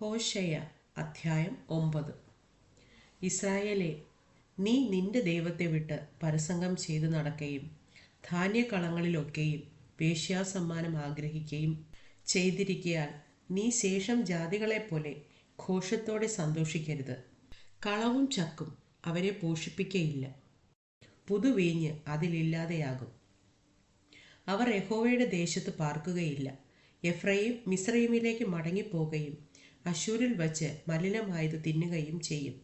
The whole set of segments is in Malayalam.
ഹോശയ അധ്യായം ഒമ്പത്. ഇസ്രായേലെ നീ നിന്റെ ദൈവത്തെ വിട്ട് പരസംഗം ചെയ്തു നടക്കുകയും ധാന്യക്കളങ്ങളിലൊക്കെയും വേശ്യാസമ്മാനം ആഗ്രഹിക്കുകയും ചെയ്തിരിക്കയാൽ നീ ശേഷം ജാതികളെപ്പോലെ ഘോഷത്തോടെ സന്തോഷിക്കരുത്. കളവും ചക്കും അവരെ പോഷിപ്പിക്കയില്ല. പുതുവീഞ്ഞ് അതിലില്ലാതെയാകും. അവർ യഹോവയുടെ ദേശത്ത് പാർക്കുകയില്ല. എഫ്രൈം മിസ്രൈമിലേക്ക് മടങ്ങിപ്പോകുകയും അശൂരിൽ വച്ച് മലിനമായത് തിന്നുകയും ചെയ്യും.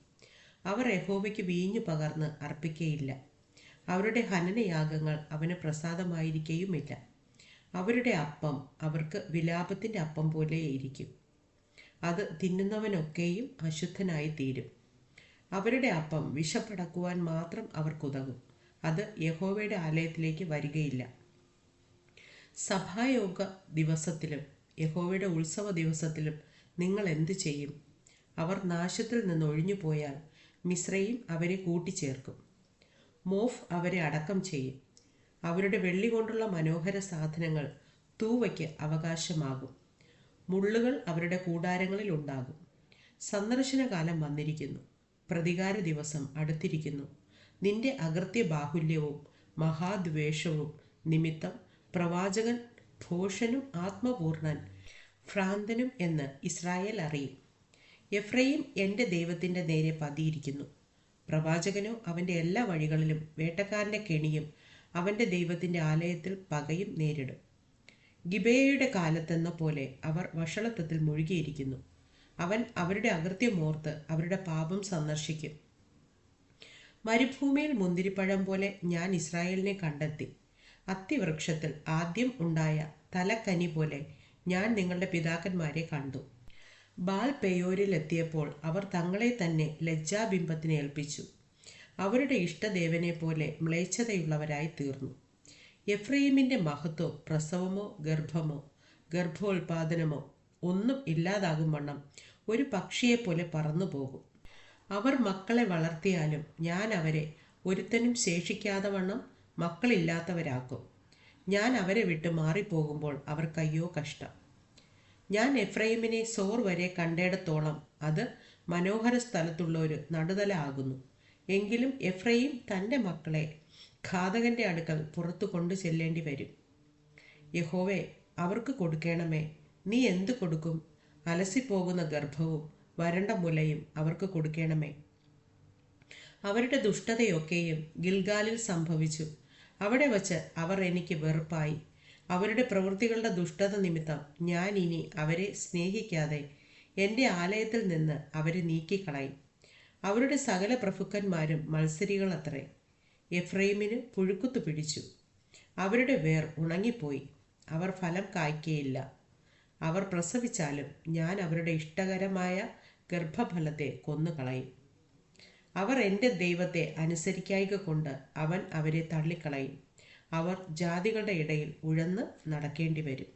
അവർ യഹോവയ്ക്ക് വീഞ്ഞു പകർന്ന് അർപ്പിക്കയില്ല. അവരുടെ ഹനനയാഗങ്ങൾ അവന് പ്രസാദമായിരിക്കുകയുമില്ല അവരുടെ അപ്പം അവർക്ക് വിലാപത്തിന്റെ അപ്പം പോലെയിരിക്കും അത് തിന്നുന്നവനൊക്കെയും അശുദ്ധനായി തീരും. അവരുടെ അപ്പം വിഷപ്പടക്കുവാൻ മാത്രം അവർക്കുതകും. അത് യഹോവയുടെ ആലയത്തിലേക്ക് വരികയില്ല. സഭായോഗ ദിവസത്തിലും യഹോവയുടെ ഉത്സവ ദിവസത്തിലും നിങ്ങൾ എന്തു ചെയ്യും? അവർ നാശത്തിൽ നിന്ന് ഒഴിഞ്ഞു പോയാൽ മിശ്രയും അവരെ കൂട്ടിച്ചേർക്കും. മോഫ് അവരെ അടക്കം ചെയ്യും. അവരുടെ വെള്ളി കൊണ്ടുള്ള മനോഹര സാധനങ്ങൾ തൂവയ്ക്ക് അവകാശമാകും. മുള്ളുകൾ അവരുടെ കൂടാരങ്ങളിൽ ഉണ്ടാകും. സന്ദർശനകാലം വന്നിരിക്കുന്നു. പ്രതികാര ദിവസം അടുത്തിരിക്കുന്നു. നിന്റെ അകൃത്യ ബാഹുല്യവും മഹാദ്വേഷവും നിമിത്തം പ്രവാചകൻ ഭോഷനും ആത്മപൂർണൻ ഭ്രാന്തനും എന്ന് ഇസ്രായേൽ അറിയും. എഫ്രൈം എന്റെ ദൈവത്തിന്റെ നേരെ പതിയിരിക്കുന്നു. പ്രവാചകനോ അവന്റെ എല്ലാ വഴികളിലും വേട്ടക്കാരന്റെ കെണിയും അവന്റെ ദൈവത്തിന്റെ ആലയത്തിൽ പകയും നേരിടും. ഗിബേയുടെ കാലത്തെന്ന പോലെ അവർ വഷളത്വത്തിൽ മുഴുകിയിരിക്കുന്നു. അവൻ അവരുടെ അകൃത്യമോർത്ത് അവരുടെ പാപം സന്ദർശിക്കും. മരുഭൂമിയിൽ മുന്തിരിപ്പഴം പോലെ ഞാൻ ഇസ്രായേലിനെ കണ്ടെത്തി. അത്തിവൃക്ഷത്തിൽ ആദ്യം ഉണ്ടായ തലക്കനി പോലെ ഞാൻ നിങ്ങളുടെ പിതാക്കന്മാരെ കണ്ടു. ബാൽ പെയോരിലെത്തിയപ്പോൾ അവർ തങ്ങളെ തന്നെ ലജ്ജാബിംബത്തിന് ഏൽപ്പിച്ചു. അവരുടെ ഇഷ്ടദേവനെ പോലെ മ്ലേച്ഛതയുള്ളവരായി തീർന്നു. എഫ്രൈമിന്റെ മഹത്വം പ്രസവമോ ഗർഭമോ ഗർഭോൽപാദനമോ ഒന്നും ഇല്ലാതാകും വണ്ണം ഒരു പക്ഷിയെപ്പോലെ പറന്നു പോകും അവർ മക്കളെ വളർത്തിയാലും ഞാൻ അവരെ ഒരുത്തനും ശേഷിക്കാതെ വണ്ണം മക്കളില്ലാത്തവരാക്കും. ഞാൻ അവരെ വിട്ട് മാറിപ്പോകുമ്പോൾ അവർക്കയ്യോ കഷ്ടം. ഞാൻ എഫ്രൈമിനെ സോർ വരെ കണ്ടേടത്തോളം അത് മനോഹര സ്ഥലത്തുള്ള ഒരു നടുതല ആകുന്നു എങ്കിലും എഫ്രൈം തന്റെ മക്കളെ ഘാതകന്റെ അടുക്കൽ പുറത്തു കൊണ്ടു ചെല്ലേണ്ടി വരും. യഹോവേ അവർക്ക് കൊടുക്കണമേ. നീ എന്തു കൊടുക്കും? അലസിപ്പോകുന്ന ഗർഭവും വരണ്ട മുലയും അവർക്ക് കൊടുക്കണമേ. അവരുടെ ദുഷ്ടതയൊക്കെയും ഗിൽഗാലിൽ സംഭവിച്ചു. അവിടെ വച്ച് അവർ എനിക്ക് വെറുപ്പായി. അവരുടെ പ്രവൃത്തികളുടെ ദുഷ്ടത നിമിത്തം ഞാൻ ഇനി അവരെ സ്നേഹിക്കാതെ എന്റെ ആലയത്തിൽ നിന്ന് അവരെ നീക്കിക്കളയും. അവരുടെ സകല പ്രഭുക്കന്മാരും മത്സരികളത്രേ. എഫ്രൈമിന് പുഴുക്കുത്തു പിടിച്ചു. അവരുടെ വേർ ഉണങ്ങിപ്പോയി. അവർ ഫലം കായ്ക്കയില്ല. അവർ പ്രസവിച്ചാലും ഞാൻ അവരുടെ ഇഷ്ടകരമായ ഗർഭഫലത്തെ കൊന്നുകളയും. അവർ എന്റെ ദൈവത്തെ അനുസരിക്കായിക കൊണ്ട് അവൻ അവരെ തള്ളിക്കളയും. അവർ ജാതികളുടെ ഇടയിൽ ഉഴന്ന് നടക്കേണ്ടി വരും.